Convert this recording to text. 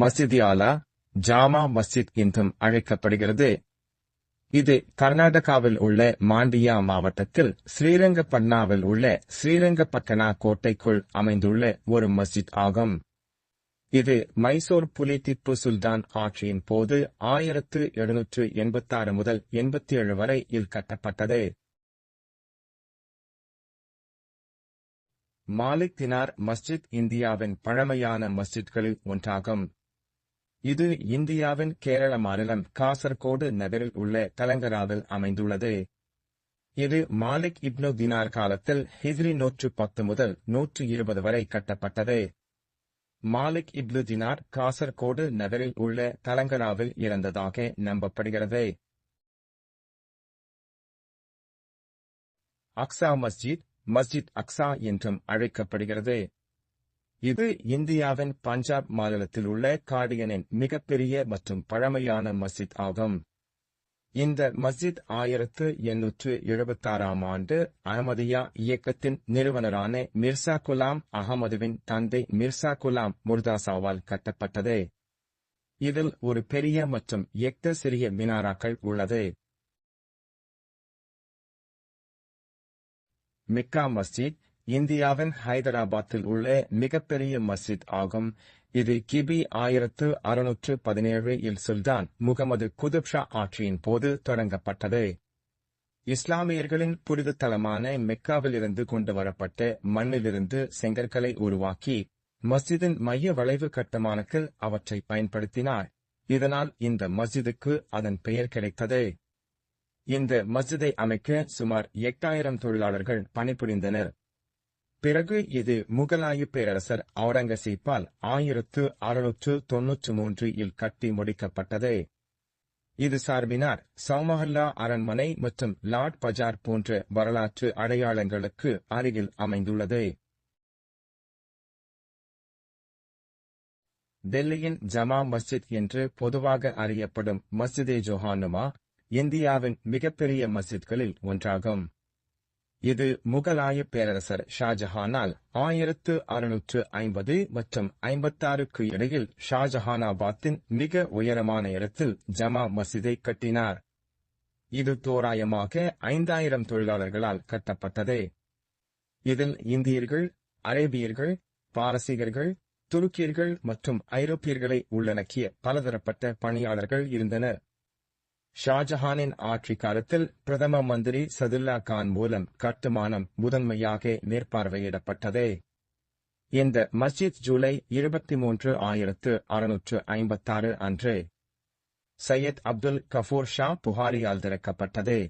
மஸ்ஜித் ஆலா ஜாமா மஸ்ஜித் என்றும் அழைக்கப்படுகிறது. இது கர்நாடகாவில் உள்ள மாண்டியா மாவட்டத்தில் ஸ்ரீரங்கப்பட்னாவில் உள்ள ஸ்ரீரங்கப்பட்டனா கோட்டைக்குள் அமைந்துள்ள ஒரு மஸ்ஜித் ஆகும். இது மைசூர் புலி திப்பு சுல்தான் ஆட்சியின் போது ஆயிரத்து எழுநூற்று எண்பத்தாறு முதல் எண்பத்தி ஏழு வரை இல் கட்டப்பட்டது. மாலிக் தினார் மஸ்ஜித் இந்தியாவின் பழமையான மஸ்ஜித்களில் ஒன்றாகும். இது இந்தியாவின் கேரள மாநிலம் காசர்கோடு நகரில் உள்ள கலங்கராவில் அமைந்துள்ளது. இது மாலிக் இப்னு தினார் காலத்தில் ஹிஜ்ரி நூற்று பத்து முதல் நூற்று இருபது வரை கட்டப்பட்டது. மாலிக் இப்னு தினார் காசர்கோடு நகரில் உள்ள கலங்கராவில் இறந்ததாக நம்பப்படுகிறது. அக்சா மஸ்ஜித் மஸ்ஜித் அக்சா என்றும் அழைக்கப்படுகிறது. இது இந்தியாவின் பஞ்சாப் மாநிலத்தில் உள்ள காடியனின் மிகப்பெரிய மற்றும் பழமையான மஸ்ஜித் ஆகும். இந்த மஸ்ஜித் ஆயிரத்து எண்ணூற்று எழுபத்தாறாம் ஆண்டு அகமதியா இயக்கத்தின் நிறுவனரான மிர்சா குலாம் அகமதுவின் தந்தை மிர்சா குலாம் முர்தாசாவால் கட்டப்பட்டது. இதில் ஒரு பெரிய மற்றும் எட்டு சிறிய மினாராக்கள் உள்ளது. மிக்கா மஸ்ஜித் இந்தியாவின் ஹைதராபாத்தில் உள்ள மிகப்பெரிய மஸ்ஜித் ஆகும். இது கிபி ஆயிரத்து அறுநூற்று பதினேழு இல் சுல்தான் முகமது குதுப்ஷா ஆட்சியின் போது தொடங்கப்பட்டது. இஸ்லாமியர்களின் புனித தலமான மெக்காவிலிருந்து கொண்டு வரப்பட்ட மண்ணிலிருந்து செங்கற்களை உருவாக்கி மஸ்ஜிதின் மைய வளைவு கட்டுமானத்தில் அவற்றை பயன்படுத்தினார். இதனால் இந்த மஸ்ஜிதுக்கு அதன் பெயர் கிடைத்தது. இந்த மஸ்ஜிதை அமைக்க சுமார் எட்டாயிரம் தொழிலாளர்கள் பணிபுரிந்தனர். பிறகு இது முகலாய பேரரசர் அவுரங்கசீப்பால் ஆயிரத்து அறுநூற்று தொன்னூற்று மூன்று இல் கட்டி முடிக்கப்பட்டது. இது சார்பினார் சௌமஹல்லா அரண்மனை மற்றும் லாட் பஜார் போன்ற வரலாற்று அடையாளங்களுக்கு அருகில் அமைந்துள்ளது. டெல்லியின் ஜமா மஸ்ஜித் என்று பொதுவாக அறியப்படும் மஸ்ஜிதே ஜொஹானுமா இந்தியாவின் மிகப்பெரிய மஸ்ஜித்களில் ஒன்றாகும். இது முகலாய பேரரசர் ஷாஜஹானால் ஆயிரத்து அறுநூற்று ஐம்பது மற்றும் ஐம்பத்தாறுக்கு இடையில் ஷாஜஹானாபாத்தின் மிக உயரமான இடத்தில் ஜமா மசிதை கட்டினார். இது தோராயமாக ஐந்தாயிரம் தொழிலாளர்களால் கட்டப்பட்டது. இதில் இந்தியர்கள் அரேபியர்கள் பாரசீகர்கள் துருக்கியர்கள் மற்றும் ஐரோப்பியர்களை உள்ளடக்கிய பலதரப்பட்ட பணியாளர்கள் இருந்தனர். ஷாஜஹானின் ஆட்சி காலத்தில் பிரதம மந்திரி சதுல்லா கான் மூலம் கட்டுமானம் முதன்மையாக மேற்பார்வையிடப்பட்டது. இந்த மஸ்ஜித் ஜூலை இருபத்தி மூன்று ஆயிரத்து அறுநூற்று ஐம்பத்தாறு அன்று சையத் அப்துல் கஃபூர் ஷா புகாரியால் திறக்கப்பட்டது.